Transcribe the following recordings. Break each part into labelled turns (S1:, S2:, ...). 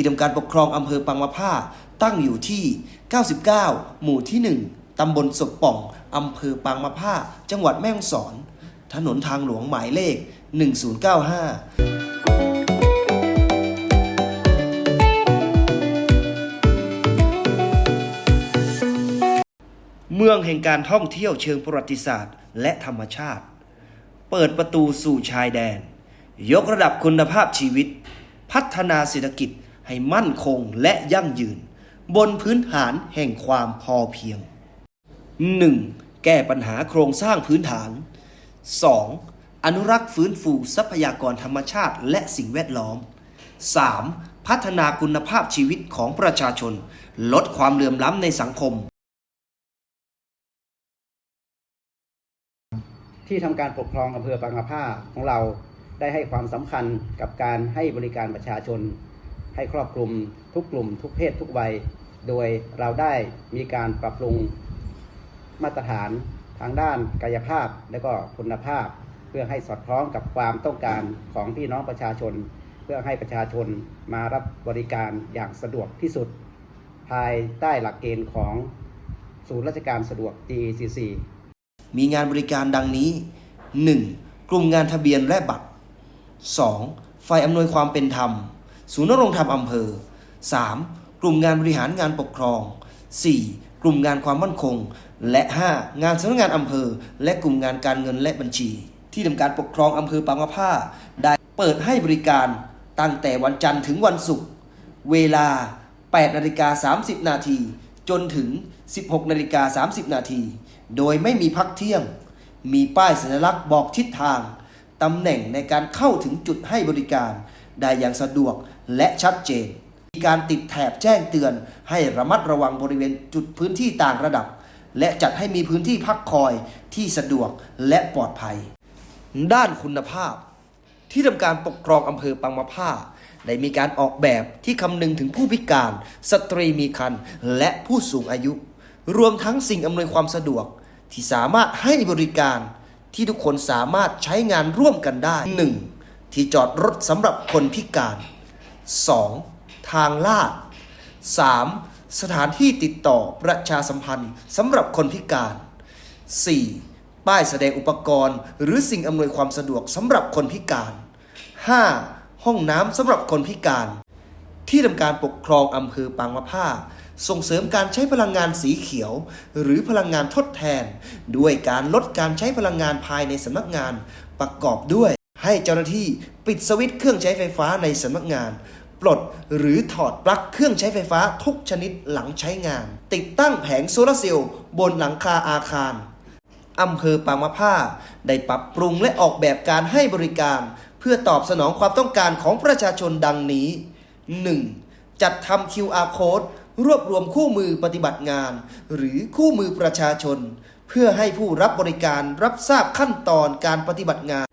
S1: ที่ทำการปกครองอำเภอปังมะผ้าตั้งอยู่ที่ 99 หมู่ที่ 1 ตำบลศกป่อง อำเภอปังมะผ้า จังหวัดแม่ฮ่องสอน ถนนทางหลวงหมายเลข 1095เมืองแห่งการท่องเที่ยวเชิงประวัติศาสตร์ และธรรมชาติ เปิดประตูสู่ชายแดน ยกระดับคุณภาพชีวิต พัฒนาเศรษฐกิจ ให้มั่นคงและยั่งยืน บนพื้นฐานแห่งความพอเพียง 1. แก้ปัญหาโครงสร้างพื้นฐาน 2. อนุรักษ์ฟื้นฟูทรัพยากรธรรมชาติและสิ่งแวดล้อม 3. พัฒนาคุณภาพชีวิตของประชาชน ลดความเหลื่อมล้ำในสังคม
S2: ที่ทำการปกครองอำเภอปางมะผ้าของเราได้ให้ความสำคัญกับการให้บริการประชาชน ให้ครอบคลุมทุกกลุ่ม ทุกเพศทุกวัย โดยเราได้มีการปรับปรุงมาตรฐานทางด้านกายภาพและก็คุณภาพ เพื่อให้สอดคล้องกับความต้องการของพี่น้องประชาชน เพื่อให้ประชาชนมารับบริการอย่างสะดวกที่สุด ภายใต้หลักเกณฑ์ของศูนย์ราชการสะดวก GCC
S1: มีงานบริการดังนี้ 1. กลุ่มงานทะเบียนและบัตร 2. ฝ่ายอำนวยความเป็นธรรม ศูนย์นรงธรรมอำเภอ 3. กลุ่มงานบริหารงานปกครอง 4. กลุ่มงานความมั่นคง และ 5. งานสำนักงานอำเภอ และกลุ่มงานการเงินและบัญชี ที่ทำการปกครองอำเภอปางมะผ้า ได้เปิดให้บริการตั้งแต่วันจันทร์ถึงวันศุกร์เวลา 8นาฬิกา30 นาที จนถึง 16นาฬิกา30 นาที โดยไม่มีพักเที่ยง มีป้ายสัญลักษณ์บอกทิศทาง ตำแหน่งในการเข้าถึงจุดให้บริการ ได้อย่างสะดวก และชัดเจน มีการติดแถบแจ้งเตือน ให้ระมัดระวังบริเวณจุดพื้นที่ต่างระดับ และจัดให้มีพื้นที่พักคอยที่สะดวกและปลอดภัย ด้านคุณภาพ ที่ทำการปกครองอำเภอปังมะผ้าได้มีการออกแบบที่คำนึงถึงผู้พิการ สตรีมีครรภ์และผู้สูงอายุ รวมทั้งสิ่งอำนวยความสะดวก ที่สามารถให้บริการที่ทุกคนสามารถใช้งานร่วมกันได้ 1. ที่จอดรถสำหรับคนพิการ 2. ทางลาด 3. สถานที่ติดต่อประชาสัมพันธ์สำหรับคนพิการ 4. ป้ายแสดงอุปกรณ์ หรือสิ่งอำนวยความสะดวกสำหรับคนพิการ 5. ห้องน้ำสำหรับคนพิการ ที่ทำการปกครองอำเภอปางมะผ้าส่งเสริมการใช้พลังงานสีเขียว หรือพลังงานทดแทน ด้วยการลดการใช้พลังงานภายในสำนักงานประกอบด้วย ให้เจ้าหน้าที่ปิดสวิตช์เครื่องใช้ไฟฟ้าในสำนักงาน ปลด หรือถอดปลั๊กเครื่องใช้ไฟฟ้าทุกชนิดหลังใช้งาน ติดตั้งแผงโซลาร์เซลล์บนหลังคาอาคารอำเภอปางมะผ้า ได้ปรับปรุงและออกแบบการให้บริการ เพื่อตอบสนองความต้องการของประชาชนดังนี้ 1. จัดทำ QR code รวบรวมคู่มือปฏิบัติงาน หรือคู่มือประชาชน เพื่อให้ผู้รับบริการรับทราบขั้นตอนการปฏิบัติงาน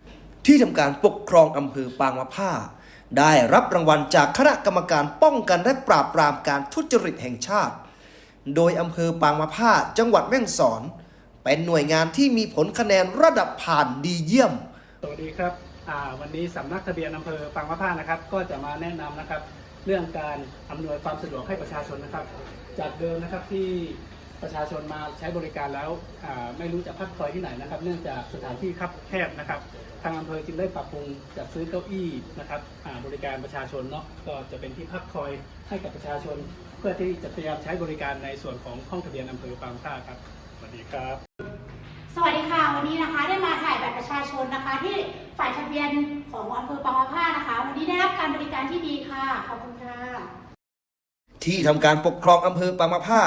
S1: ที่ทำการปกครองอำเภอปางมะผ้า ได้รับรางวัลจากคณะกรรมการป้องกันและปราบปรามการทุจริตแห่งชาติ โดยอำเภอปางมะผ้าจังหวัดแม่ฮ่องสอน เป็นหน่วยงานที่มีผลคะแนนระดับผ่านดีเยี่ยม
S3: สวัสดีครับวันนี้สำนักทะเบียนอำเภอปางมะผ้านะครับ ก็จะมาแนะนำนะครับ เรื่องการอำนวยความสะดวกให้ประชาชนนะครับ จากเดิมนะครับที่ ประชาชนมาใช้บริการแล้วอ่าไม่รู้จะพักคอยที่ไหนนะครับ เนื่องจากสถานที่คับแคบนะครับ ทางอำเภอจึงได้ปรับปรุงจัดซื้อเก้าอี้นะครับอ่าบริการประชาชนเนาะก็จะเป็นที่พักคอยให้กับประชาชน เพื่อที่จะพยายามใช้บริการในส่วนของห้องทะเบียนอำเภอปางมะผ้าครับสวัสดีครับ
S4: สวัสดีค่ะวันนี้นะคะได้มาถ่ายบัตรประชาชนนะคะ ที่ฝ่ายทะเบียนของอำเภอปางมะผ้านะคะ วันนี้ได้รับการบริการที่ดีค่ะขอบคุณค่ะ
S1: ที่ทำการปกครองอำเภอปางมะผ้า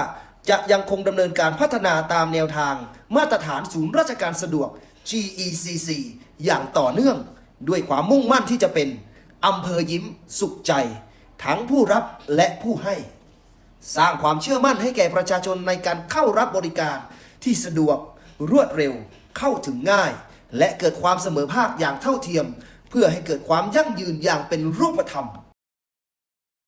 S1: จะยังคงดำเนินการพัฒนาตามแนวทาง มาตรฐานศูนย์ราชการสะดวก GECC อย่างต่อเนื่อง ด้วยความมุ่งมั่นที่จะเป็นอำเภอยิ้มสุขใจ ทั้งผู้รับและผู้ให้ สร้างความเชื่อมั่นให้แก่ประชาชนในการเข้ารับบริการที่สะดวก รวดเร็ว เข้าถึงง่าย และเกิดความเสมอภาคอย่างเท่าเทียม เพื่อให้เกิดความยั่งยืนอย่างเป็นรูปธรรม